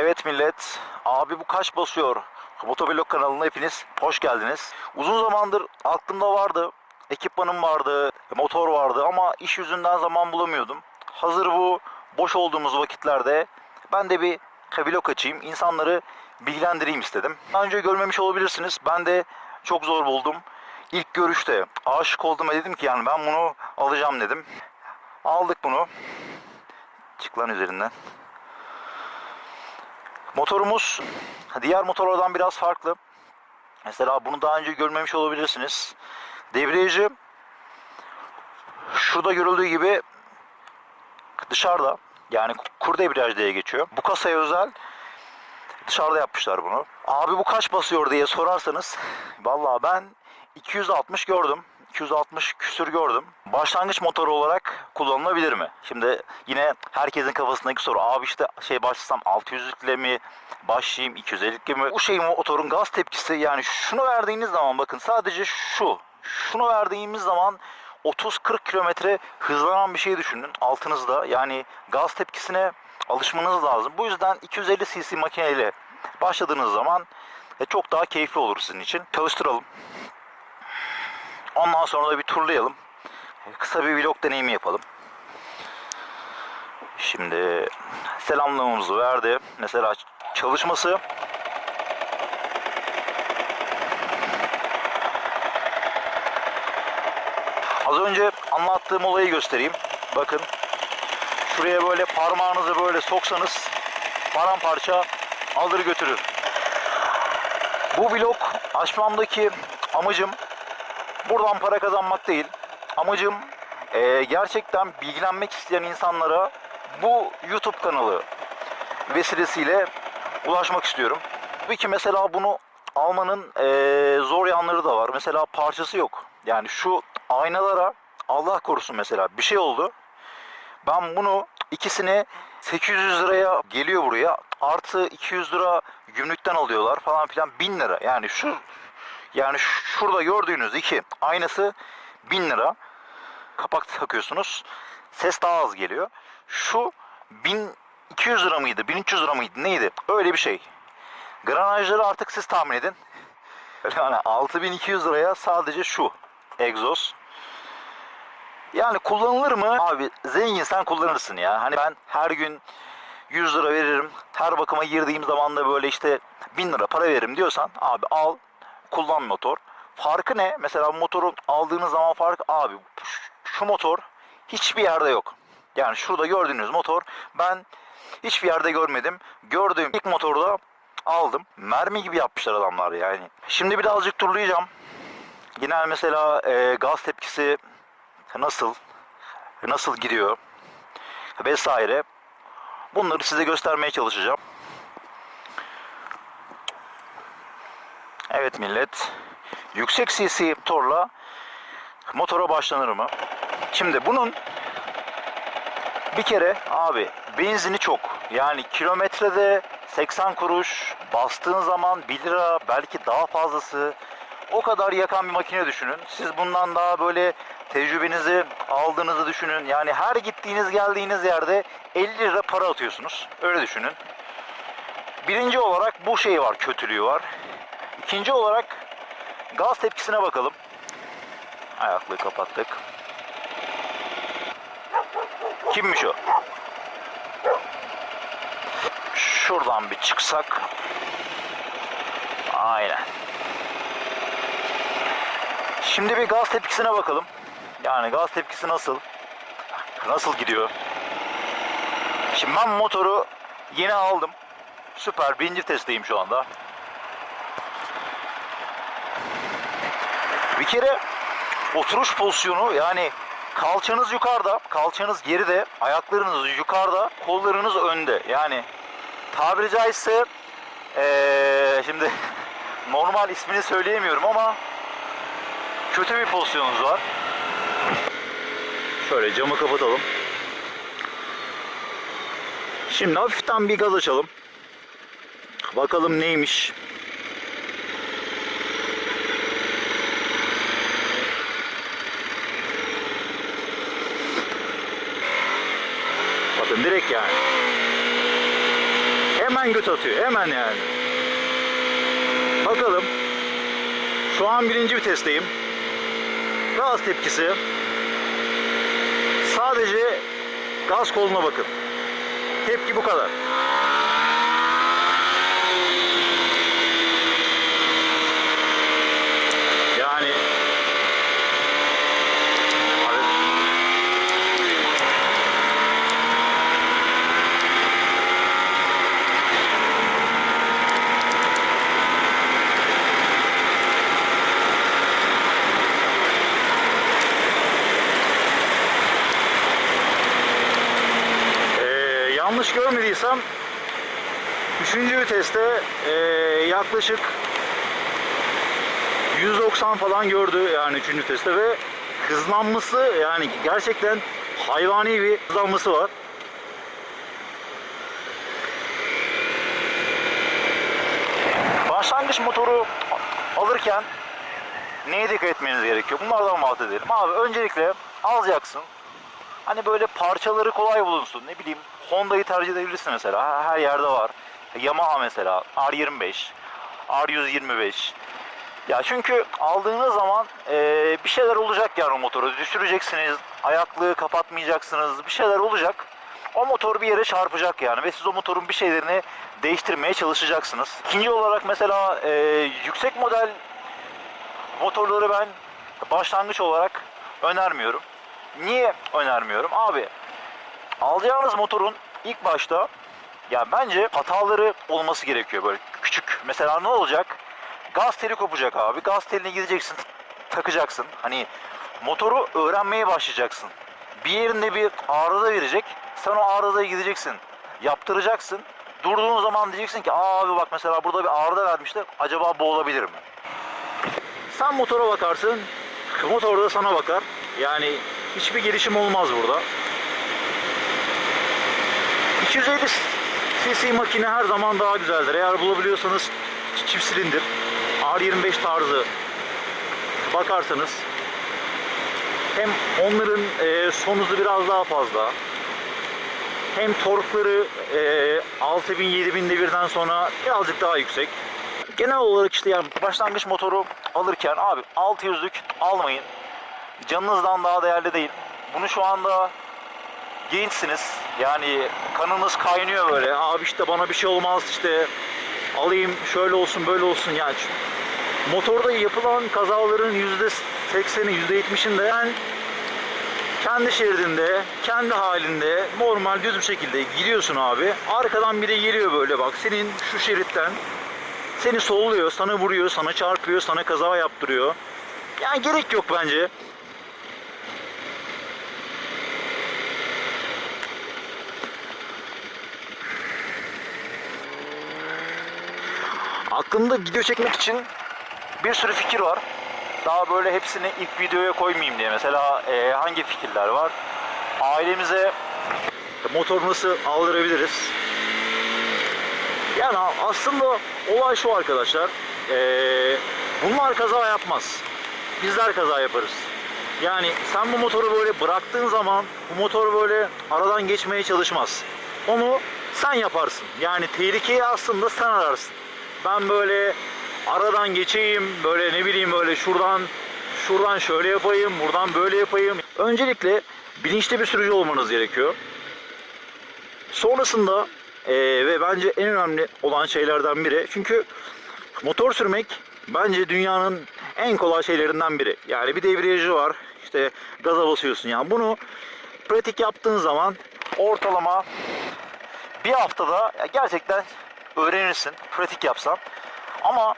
Evet millet, abi bu kaç basıyor? Motovlog kanalına hepiniz hoş geldiniz. Uzun zamandır aklımda vardı, ekipmanım vardı, motor vardı ama iş yüzünden zaman bulamıyordum. Hazır bu boş olduğumuz vakitlerde ben de bir vlog açayım, insanları bilgilendireyim istedim. Daha önce görmemiş olabilirsiniz, ben de çok zor buldum. İlk görüşte aşık oldum ve dedim ki yani ben bunu alacağım dedim. Aldık bunu. Çık lan üzerinden. Motorumuz diğer motorlardan biraz farklı. Mesela bunu daha önce görmemiş olabilirsiniz. Debriyajı şurada görüldüğü gibi dışarıda yani kur debriyaj diye geçiyor. Bu kasaya özel dışarıda yapmışlar bunu. Abi bu kaç basıyor diye sorarsanız vallahi ben 260 gördüm. 260 küsür gördüm. Başlangıç motoru olarak kullanılabilir mi? Şimdi yine herkesin kafasındaki soru. Abi işte şey başlasam 600'lükle mi başlayayım 250'likle mi? Bu şeyin motorun gaz tepkisi yani şunu verdiğiniz zaman bakın sadece şu. Şunu verdiğimiz zaman 30-40 kilometre hızlanan bir şey düşünün altınızda. Yani gaz tepkisine alışmanız lazım. Bu yüzden 250 cc makineyle başladığınız zaman e, çok daha keyifli olur sizin için. Çalıştıralım. Ondan sonra da bir turlayalım. Kısa bir vlog deneyimi yapalım. Şimdi selamlamamızı verdi. Mesela çalışması Az önce anlattığım olayı göstereyim. Bakın. Şuraya böyle parmağınızı böyle soksanız paramparça alır götürür. Bu vlog açmamdaki amacım buradan para kazanmak değil. Amacım eee, gerçekten bilgilenmek isteyen insanlara bu YouTube kanalı vesilesiyle ulaşmak istiyorum. Tabii ki mesela bunu almanın eee, zor yanları da var. Mesela parçası yok. Yani şu aynalara Allah korusun mesela bir şey oldu. Ben bunu ikisini 800 liraya geliyor buraya. Artı 200 lira gümrükten alıyorlar falan filan 1000 lira. Yani şu yani şurada gördüğünüz iki aynası 1000 lira. Kapak takıyorsunuz. Ses daha az geliyor. Şu 1200 lira mıydı? 1300 lira mıydı? Neydi? Öyle bir şey. Granajları artık siz tahmin edin. Yani 6200 liraya sadece şu egzoz. Yani kullanılır mı? Abi zengin sen kullanırsın ya. Hani ben her gün 100 lira veririm. Her bakıma girdiğim zaman da böyle işte 1000 lira para veririm diyorsan abi al kullan motor. Farkı ne? Mesela motoru aldığınız zaman farkı abi şu motor hiçbir yerde yok. Yani şurada gördüğünüz motor ben hiçbir yerde görmedim. Gördüğüm ilk motorda aldım. Mermi gibi yapmışlar adamlar yani. Şimdi birazcık turlayacağım. Yine mesela e, gaz tepkisi nasıl nasıl gidiyor vesaire bunları size göstermeye çalışacağım. Evet millet yüksek cc motorla motora başlanır mı? Şimdi bunun bir kere abi benzini çok. Yani kilometrede 80 kuruş bastığın zaman 1 lira belki daha fazlası o kadar yakan bir makine düşünün. Siz bundan daha böyle tecrübenizi aldığınızı düşünün. Yani her gittiğiniz geldiğiniz yerde 50 lira para atıyorsunuz. Öyle düşünün. Birinci olarak bu şey var, kötülüğü var. İkinci olarak gaz tepkisine bakalım. Ayaklığı kapattık. Kimmiş o? Şuradan bir çıksak. Aynen. Şimdi bir gaz tepkisine bakalım. Yani gaz tepkisi nasıl? Nasıl gidiyor? Şimdi ben motoru yeni aldım. Süper. Birinci testteyim şu anda. Bir kere oturuş pozisyonu yani kalçanız yukarıda, kalçanız geride, ayaklarınız yukarıda, kollarınız önde. Yani tabiri caizse ee, şimdi normal ismini söyleyemiyorum ama kötü bir pozisyonunuz var. Şöyle camı kapatalım. Şimdi hafiften bir gaz açalım. Bakalım neymiş. Direkt yani. Hem Hemen göt atıyor. Hemen yani. Bakalım. Şu an birinci vitesteyim. Gaz tepkisi. Sadece gaz koluna bakın. Tepki bu kadar. Yani Abi, Ee, yanlış görmediysem 3. viteste ee, yaklaşık 190 falan gördü yani 3. viteste ve hızlanması yani gerçekten hayvani bir hızlanması var. Başlangıç motoru alırken neye dikkat etmeniz gerekiyor? Bunlardan bahsedelim. Abi öncelikle alacaksın. Hani böyle parçaları kolay bulunsun. Ne bileyim Honda'yı tercih edebilirsin mesela. Her yerde var. Yamaha mesela R25, R125. Ya çünkü aldığınız zaman eee, bir şeyler olacak yani o motoru. Düşüreceksiniz, ayaklığı kapatmayacaksınız, bir şeyler olacak. O motor bir yere çarpacak yani ve siz o motorun bir şeylerini değiştirmeye çalışacaksınız. İkinci olarak mesela eee, yüksek model motorları ben başlangıç olarak önermiyorum. Niye önermiyorum? Abi alacağınız motorun ilk başta ya bence hataları olması gerekiyor böyle küçük. Mesela ne olacak? Gaz teli kopacak abi. Gaz teline gideceksin, takacaksın. Hani motoru öğrenmeye başlayacaksın. Bir yerinde bir arıza verecek. Sen o arızaya gideceksin. Yaptıracaksın. Durduğun zaman diyeceksin ki Aa abi bak mesela burada bir arıza vermişti. Acaba bu olabilir mi? Sen motora bakarsın. Motor da sana bakar. Yani hiçbir gelişim olmaz burada. 250 cc makine her zaman daha güzeldir. Eğer bulabiliyorsanız çift silindir. R25 tarzı bakarsanız hem onların e, son hızı biraz daha fazla hem torkları e, 6000 7000 devirden sonra birazcık daha yüksek. Genel olarak işte yani başlangıç motoru alırken abi 600'lük almayın. Canınızdan daha değerli değil. Bunu şu anda gençsiniz. Yani kanınız kaynıyor böyle. Abi işte bana bir şey olmaz işte alayım şöyle olsun böyle olsun yani. Motorda yapılan kazaların %80'i %70'inde yani kendi şeridinde, kendi halinde normal düz bir şekilde gidiyorsun abi. Arkadan biri geliyor böyle bak senin şu şeritten seni solluyor, sana vuruyor, sana çarpıyor, sana kaza yaptırıyor. Yani gerek yok bence. Aklımda video çekmek için bir sürü fikir var. Daha böyle hepsini ilk videoya koymayayım diye. Mesela e, hangi fikirler var? Ailemize motor nasıl aldırabiliriz? Yani aslında olay şu arkadaşlar. Ee, bunlar kaza yapmaz. Bizler kaza yaparız. Yani sen bu motoru böyle bıraktığın zaman bu motor böyle aradan geçmeye çalışmaz. Onu sen yaparsın. Yani tehlikeyi aslında sen ararsın. Ben böyle aradan geçeyim, böyle ne bileyim böyle şuradan şuradan şöyle yapayım, buradan böyle yapayım. Öncelikle bilinçli bir sürücü olmanız gerekiyor. Sonrasında eee, ve bence en önemli olan şeylerden biri. Çünkü motor sürmek bence dünyanın en kolay şeylerinden biri. Yani bir debriyajı var. işte gaza basıyorsun. Yani bunu pratik yaptığın zaman ortalama bir haftada gerçekten öğrenirsin. Pratik yapsan. Ama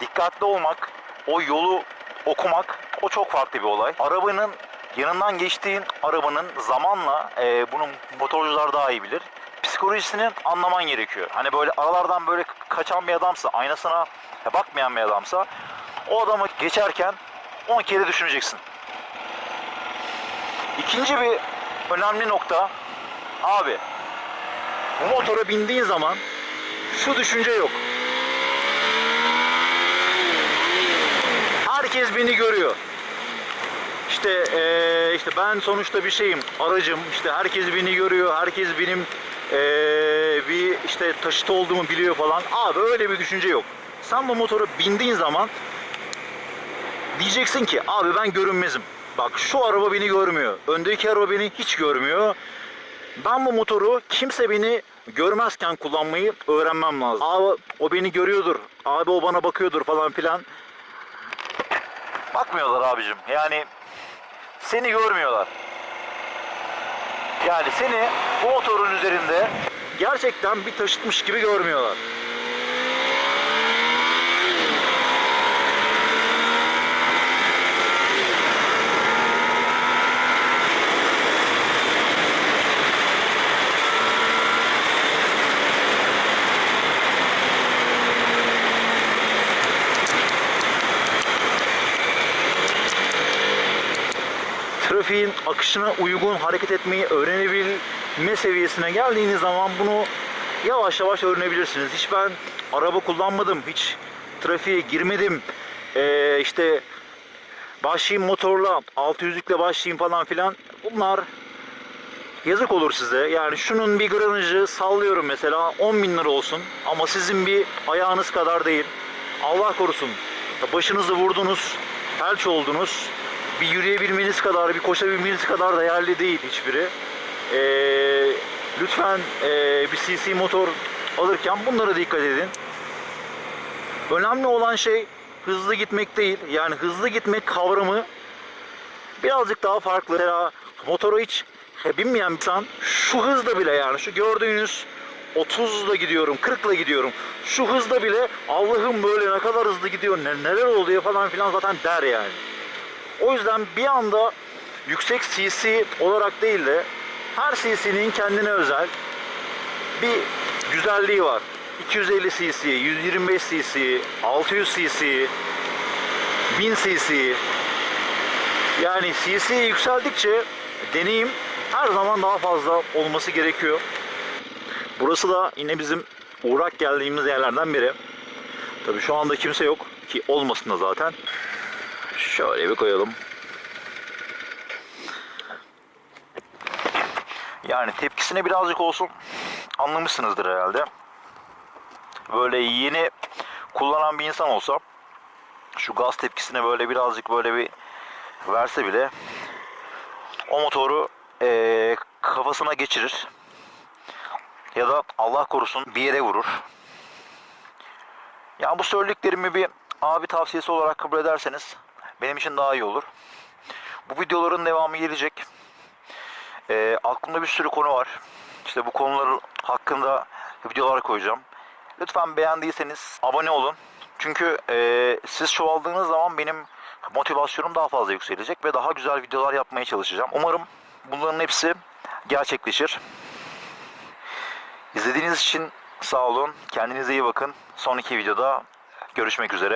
dikkatli olmak, o yolu okumak o çok farklı bir olay. Arabanın yanından geçtiğin arabanın zamanla e, bunu motorcular daha iyi bilir. Psikolojisini anlaman gerekiyor. Hani böyle aralardan böyle kaçan bir adamsa, aynasına bakmayan bir adamsa o adamı geçerken 10 kere düşüneceksin. İkinci bir önemli nokta abi bu motora bindiğin zaman şu düşünce yok. Herkes beni görüyor. İşte eee, işte ben sonuçta bir şeyim, aracım. İşte herkes beni görüyor, herkes benim eee, bir işte taşıt olduğumu biliyor falan. Abi öyle bir düşünce yok. Sen bu motora bindiğin zaman diyeceksin ki abi ben görünmezim. Bak şu araba beni görmüyor. Öndeki araba beni hiç görmüyor. Ben bu motoru kimse beni görmezken kullanmayı öğrenmem lazım. Abi o beni görüyordur. Abi o bana bakıyordur falan filan. Bakmıyorlar abicim. Yani seni görmüyorlar. Yani seni bu motorun üzerinde gerçekten bir taşıtmış gibi görmüyorlar. Trafiğin akışına uygun hareket etmeyi öğrenebilme seviyesine geldiğiniz zaman bunu yavaş yavaş öğrenebilirsiniz. Hiç ben araba kullanmadım, hiç trafiğe girmedim. Ee, işte başlayayım motorla, 600'lükle başlayayım falan filan. Bunlar yazık olur size. Yani şunun bir granajı sallıyorum mesela 10 bin lira olsun ama sizin bir ayağınız kadar değil. Allah korusun başınızı vurdunuz, felç oldunuz. Bir yürüyebilmeniz kadar, bir koşabilmeniz kadar değerli değil hiçbiri. Ee, lütfen ee, bir CC motor alırken bunlara dikkat edin. Önemli olan şey hızlı gitmek değil. Yani hızlı gitmek kavramı birazcık daha farklı. Mesela motora hiç binmeyen insan şu hızda bile yani şu gördüğünüz 30'la gidiyorum, 40'la gidiyorum. Şu hızda bile Allah'ım böyle ne kadar hızlı gidiyor, ne- neler oluyor falan filan zaten der yani. O yüzden bir anda yüksek CC olarak değil de her CC'nin kendine özel bir güzelliği var. 250 cc, 125 cc, 600 cc, 1000 cc. Yani cc yükseldikçe deneyim her zaman daha fazla olması gerekiyor. Burası da yine bizim uğrak geldiğimiz yerlerden biri. Tabii şu anda kimse yok ki olmasın da zaten. Şöyle bir koyalım. Yani tepkisine birazcık olsun anlamışsınızdır herhalde. Böyle yeni kullanan bir insan olsa şu gaz tepkisine böyle birazcık böyle bir verse bile o motoru eee, kafasına geçirir. Ya da Allah korusun bir yere vurur. Ya bu söylediklerimi bir abi tavsiyesi olarak kabul ederseniz benim için daha iyi olur. Bu videoların devamı gelecek. Ee, aklımda bir sürü konu var. İşte bu konular hakkında videolar koyacağım. Lütfen beğendiyseniz abone olun. Çünkü e, siz çoğaldığınız zaman benim motivasyonum daha fazla yükselecek ve daha güzel videolar yapmaya çalışacağım. Umarım bunların hepsi gerçekleşir. İzlediğiniz için sağ olun. Kendinize iyi bakın. Sonraki videoda görüşmek üzere.